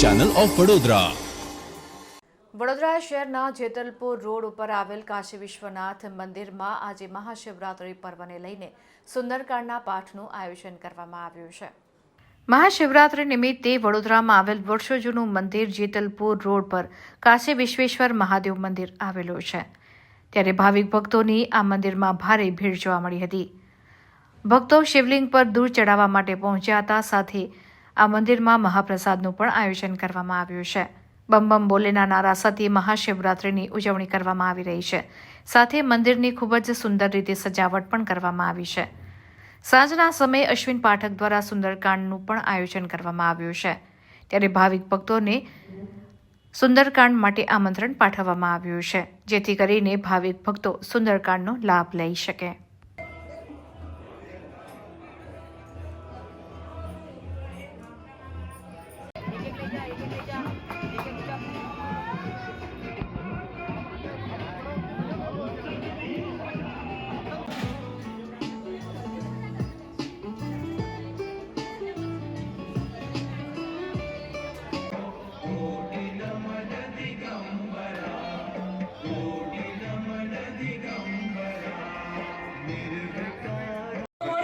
Channel of Vadodara Vadodara શહેરના Jetalpur road ઉપર આવેલ કાશી વિશ્વનાથ મંદિરમાં આજે મહાશિવરાત્રિ પર્વને લઈને સુંદરકાંડના પાઠનું આયોજન કરવામાં આવ્યું છે. મહાશિવરાત્રિ નિમિત્તે વડોદરામાં આવેલ વર્ષો જૂનું મંદિર જેતલપુર રોડ પર કાશી વિશ્વેશ્વર મહાદેવ મંદિર આવેલું છે. ત્યારે ભાવિક ભક્તોની આ મંદિરમાં ભારે ભીડ જોવા મળી હતી. ભક્તો શિવલિંગ પર દૂર ચડાવવા માટે પહોંચ્યા હતા સાથે આ મંદિરમાં મહાપ્રસાદનું પણ આયોજન કરવામાં આવ્યું છે. બમ બમ બોલેના નારા સાથે મહાશિવરાત્રિની ઉજવણી કરવામાં આવી રહી છે. સાથે મંદિરની ખૂબ જ સુંદર રીતે સજાવટ પણ કરવામાં આવી છે. સાંજના સમયે અશ્વિન પાઠક દ્વારા સુંદરકાંડનું પણ આયોજન કરવામાં આવ્યું છે. ત્યારે ભાવિક ભક્તોને સુંદરકાંડ માટે આમંત્રણ પાઠવવામાં આવ્યું છે, જેથી કરીને ભાવિક ભક્તો સુંદરકાંડનો લાભ લઈ શકે.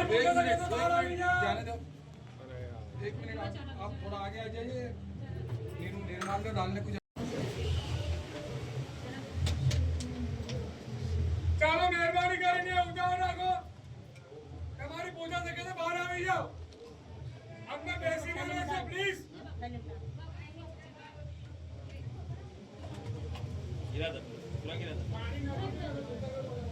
जाने दो एक मिनट आप, आप थोड़ा आगे आ जाइए निर्माण का डालने कुछ चलो मेहरबानी करेंगे उठाओ रखो हमारी पूजा से कैसे बाहर आ जाओ अब मैं पैसे नहीं प्लीज गिरा था पूरा गिरा था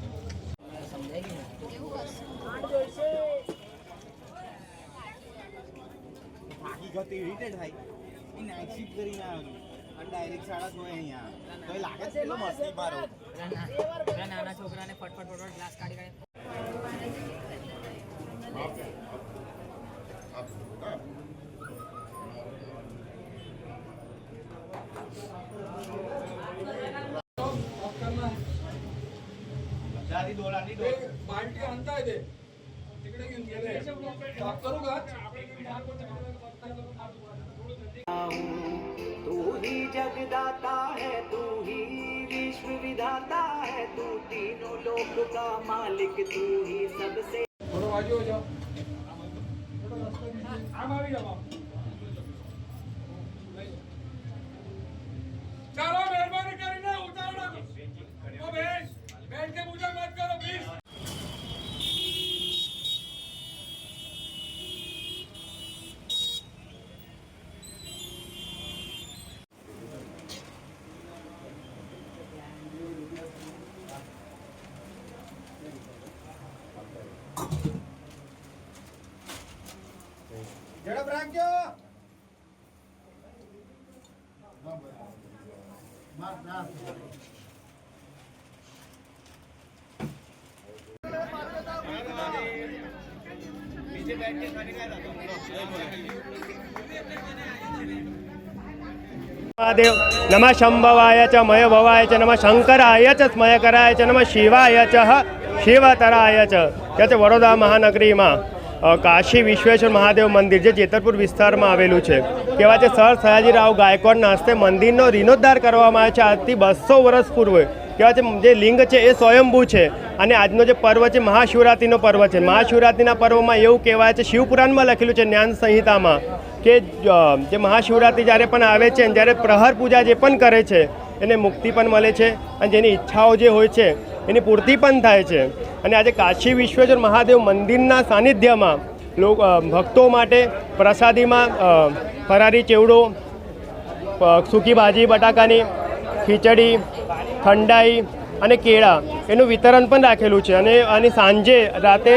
એવી રીતે થાય એ નાઇટ શિફ્ટ કરીને આવ્યો છું. ડાયરેક્ટ સાડા છ અહીંયા. લાગે છે એટલો મસ્તી મારો. નાના છોકરાને ફટફટ ફટફટ ગ્લાસ કાઢી કાઢી साधी डोळा आणि पार्टी आणताय ते तिकडे घेऊन गेले करू का तू ही जगदाता है तू ही विश्व विधाता है तू तीनों लोक का मालिक तू ही सबसे थोड़ा बाजू हो जाओ આમ આવી જાવ ઝડપ રાખજો મહાદેવ નમઃ શંભવાય ચ મય ભવાય ચ નમઃ શંકરાય ચ સ્મયકરાય ચ નમઃ શિવાય તારા આવ્યા છે. કે છે વડોદરા મહાનગરીમાં કાશી વિશ્વેશ્વર મહાદેવ મંદિર જે જેતરપુર વિસ્તારમાં આવેલું છે. કહેવાય છે સર સયાજીરાવ ગાયકવાડના હસ્તે મંદિરનો રિનોદ્ધાર કરવામાં આવે છે. આજથી બસો વર્ષ પૂર્વે. કહેવાય છે જે લિંગ છે એ સ્વયંભૂ છે અને આજનો જે પર્વ છે મહાશિવરાત્રિનો પર્વ છે. મહાશિવરાત્રિના પર્વમાં એવું કહેવાય છે, શિવપુરાણમાં લખેલું છે જ્ઞાન સંહિતામાં કે જે મહાશિવરાત્રિ જ્યારે પણ આવે છે અને જ્યારે પ્રહર પૂજા જે પણ કરે છે, એને મુક્તિ પણ મળે છે અને જેની ઈચ્છાઓ જે હોય છે એની પૂર્તિ પણ થાય છે. અને આજે કાશી વિશ્વેશ્વર મહાદેવ મંદિરના સાનિધ્યમાં લોક ભક્તો માટે પ્રસાદીમાં ફરારી ચેવડો સૂકી ભાજી, બટાકાની ખીચડી, ઠંડાઈ અને કેળા એનું વિતરણ પણ રાખેલું છે. અને અને સાંજે રાતે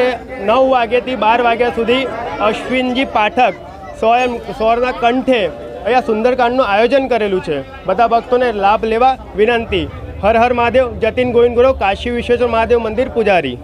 નવ વાગ્યાથી બાર વાગ્યા સુધી અશ્વિનજી પાઠક સ્વયં, સ્વરના કંઠે અહીંયા સુંદરકાંડનું આયોજન કરેલું છે. બધા ભક્તોને લાભ લેવા વિનંતી. હર હર મહાદેવ જતીન ગોવિંદ ગુરુ કાશી વિશ્વેશ્વર મહાદેવ મંદિર પૂજારી.